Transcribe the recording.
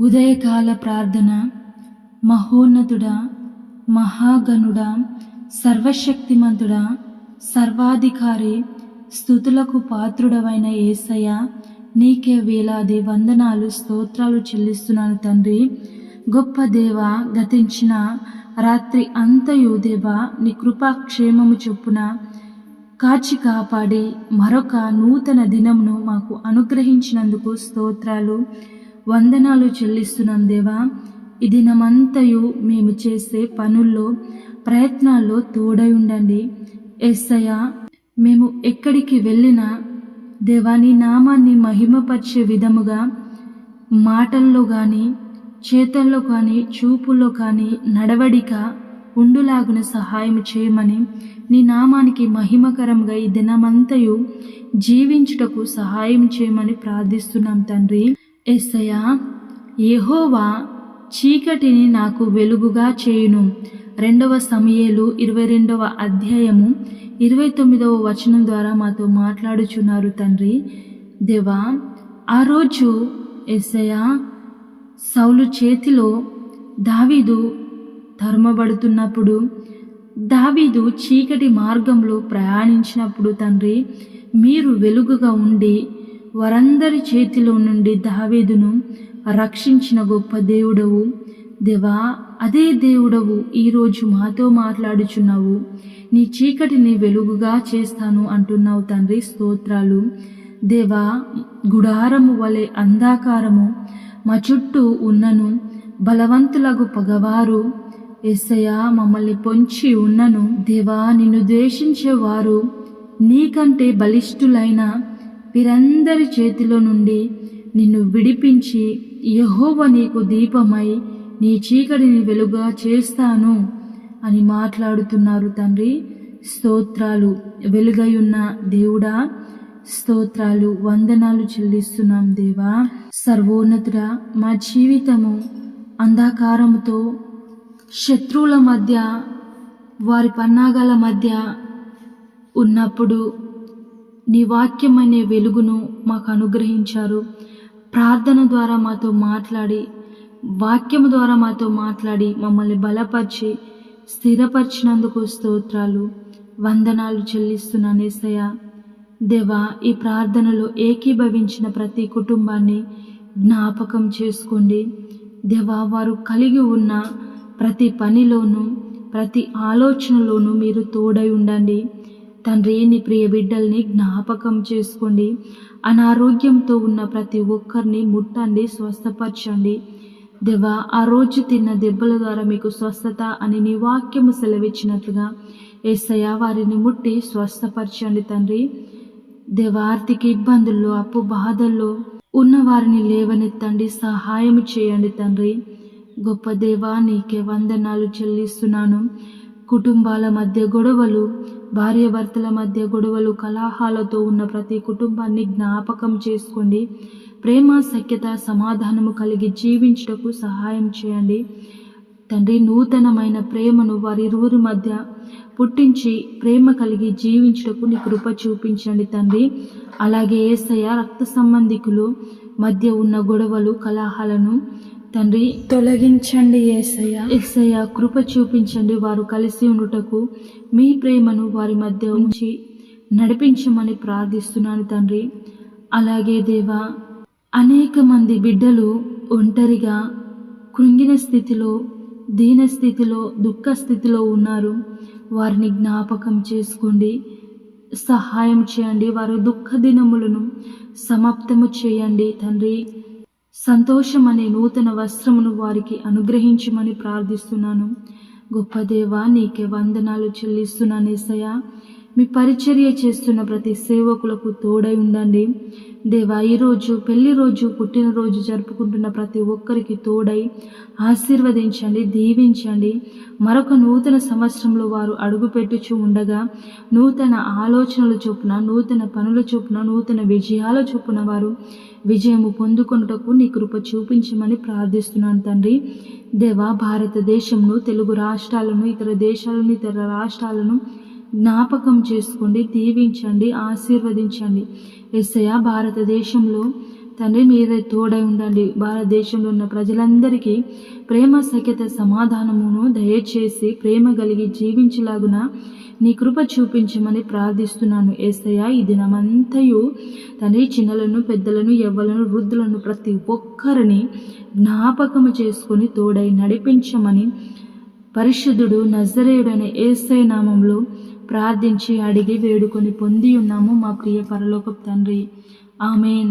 ఉదయకాల ప్రార్థన మహోన్నతుడా మహాగణుడా సర్వశక్తిమంతుడా సర్వాధికారి స్థుతులకు పాత్రుడవైన ఏసయ్య నీకే వేలాది వందనాలు స్తోత్రాలు చెల్లిస్తున్నాను తండ్రి. గొప్ప దేవ గతించిన రాత్రి అంతయు దేవ నీ కృపాక్షేమము చొప్పున కాచి కాపాడి మరొక నూతన దినమును మాకు అనుగ్రహించినందుకు స్తోత్రాలు. వందనాలు చెల్లిస్తున్నాం దేవా. ఈ దినమంతయు మేము చేసే పనుల్లో ప్రయత్నాల్లో తోడై ఉండండి. ఎస్సయ మేము ఎక్కడికి వెళ్ళినా దేవా నీ నామాన్ని మహిమపరిచే విధముగా మాటల్లో కానీ చేతల్లో కానీ చూపుల్లో కానీ నడవడిక ఉండులాగున సహాయం చేయమని నీ నామానికి మహిమకరంగా ఈ దినమంతయు జీవించుటకు సహాయం చేయమని ప్రార్థిస్తున్నాం తండ్రి. ఎస్సయా ఏహోవా చీకటిని నాకు వెలుగుగా చేయును. రెండవ సమయలు ఇరవై రెండవ అధ్యాయము ఇరవై తొమ్మిదవ వచనం ద్వారా మాతో మాట్లాడుచున్నారు తండ్రి. దేవా ఆ రోజు ఎస్సయా సౌలు చేతిలో దావీదు ధర్మబడుతున్నప్పుడు దావీదు చీకటి మార్గంలో ప్రయాణించినప్పుడు తండ్రి మీరు వెలుగుగా ఉండి వారందరి చేతిలో నుండి దావీదును రక్షించిన గొప్ప దేవుడవు. దేవా అదే దేవుడవు ఈరోజు మాతో మాట్లాడుచున్నావు. నీ చీకటిని వెలుగుగా చేస్తాను అంటున్నావు తండ్రి స్తోత్రాలు. దేవా గుడారము వలె అంధాకారము మా చుట్టూ ఉన్నను బలవంతులకు పగవారు. ఎస్సయ మమ్మల్ని పొంచి ఉన్నను. దేవా నిన్ను ద్వేషించేవారు నీకంటే బలిష్ఠులైన వీరందరి చేతిలో నుండి నిన్ను విడిపించి యహోవ నీకు దీపమై నీ చీకటిని వెలుగా చేస్తాను అని మాట్లాడుతున్నారు తండ్రి. స్తోత్రాలు వెలుగయున్న దేవుడా స్తోత్రాలు వందనాలు చెల్లిస్తున్నాం దేవా. సర్వోన్నతుడా మా జీవితము అంధకారముతో శత్రువుల మధ్య వారి పన్నాగాల మధ్య ఉన్నప్పుడు నీ వాక్యం అనే వెలుగును మాకు అనుగ్రహించారు. ప్రార్థన ద్వారా మాతో మాట్లాడి వాక్యము ద్వారా మాతో మాట్లాడి మమ్మల్ని బలపరిచి స్థిరపరిచినందుకు స్తోత్రాలు. వందనాలు చెల్లిస్తున్నాను ఏసయ్య. దేవా ఈ ప్రార్థనలో ఏకీభవించిన ప్రతి కుటుంబాన్ని జ్ఞాపకం చేసుకోండి. దేవా వారు కలిగి ఉన్న ప్రతి పనిలోనూ ప్రతి ఆలోచనలోనూ మీరు తోడై ఉండండి. తండ్రి నీ ప్రియ బిడ్డల్ని జ్ఞాపకం చేసుకోండి. అనారోగ్యంతో ఉన్న ప్రతి ఒక్కరిని ముట్టండి స్వస్థపరచండి. దేవా ఆ రోజు తిన్న దెబ్బల ద్వారా మీకు స్వస్థత అని నీ వాక్యము సెలవిచ్చినట్లుగా ఏసయ్య వారిని ముట్టి స్వస్థపరచండి తండ్రి. దేవా ఆర్థిక ఇబ్బందుల్లో అప్పు బాధల్లో ఉన్న వారిని లేవనెత్తండి సహాయం చేయండి తండ్రి. గొప్ప దేవా నీకే వందనాలు చెల్లిస్తున్నాను. కుటుంబాల మధ్య గొడవలు భార్యాభర్తల మధ్య గొడవలు కలహాలతో ఉన్న ప్రతి కుటుంబాన్ని జ్ఞాపకం చేసుకోండి. ప్రేమ సఖ్యత సమాధానము కలిగి జీవించుటకు సహాయం చేయండి. తండ్రి నూతనమైన ప్రేమను వారిరువురి మధ్య పుట్టించి ప్రేమ కలిగి జీవించుటకు నీ కృప చూపించండి తండ్రి. అలాగే ఏసయ్య రక్త సంబంధికులు మధ్య ఉన్న గొడవలు కలహాలను తండ్రి తొలగించండి ఏసయ్య. ఏసయ్య కృప చూపించండి. వారు కలిసి ఉండుటకు మీ ప్రేమను వారి మధ్య ఉంచి నడిపించమని ప్రార్థిస్తున్నాను తండ్రి. అలాగే దేవా అనేక మంది బిడ్డలు ఒంటరిగా కృంగిన స్థితిలో దీన స్థితిలో దుఃఖ స్థితిలో ఉన్నారు. వారిని జ్ఞాపకం చేసుకోండి. సహాయం చేయండి. వారి దుఃఖ దినములను సమాప్తము చేయండి తండ్రి. సంతోషం అనే నూతన వస్త్రమును వారికి అనుగ్రహించమని ప్రార్థిస్తున్నాను. గొప్ప దేవా నీకే వందనాలు చెల్లిస్తున్నాను ఏసయ్య. మీ పరిచర్య చేస్తున్న ప్రతి సేవకులకు తోడై ఉండండి. దేవా ఈరోజు పెళ్ళి రోజు పుట్టినరోజు జరుపుకుంటున్న ప్రతి ఒక్కరికి తోడై ఆశీర్వదించండి దీవించండి. మరొక నూతన సంవత్సరంలో వారు అడుగుపెట్టుచు ఉండగా నూతన ఆలోచనల చొప్పున నూతన పనుల చొప్పున నూతన విజయాల చొప్పున వారు విజయము పొందుకొనుటకు నీ కృప చూపించమని ప్రార్థిస్తున్నాను తండ్రి. దేవా భారతదేశంను తెలుగు రాష్ట్రాలను ఇతర దేశాలను ఇతర రాష్ట్రాలను జ్ఞాపకం చేసుకోండి దీవించండి ఆశీర్వదించండి. ఎస్ఐ భారతదేశంలో తండ్రి మీరే తోడై ఉండండి. భారతదేశంలో ఉన్న ప్రజలందరికీ ప్రేమ సఖ్యత సమాధానమును దయచేసి ప్రేమ కలిగి జీవించలాగున నీ కృప చూపించమని ప్రార్థిస్తున్నాను. ఏసయ్య ఈ దినమంతయు తండ్రి చిన్నలను పెద్దలను ఎవ్వలను వృద్ధులను ప్రతి ఒక్కరిని జ్ఞాపకము చేసుకొని తోడై నడిపించమని పరిశుద్ధుడు నజరేయుడనే ఏసై నామంలో ప్రార్థించి అడిగి వేడుకొని పొంది ఉన్నాము మా ప్రియ పరలోకపు తండ్రి. ఆమెన్.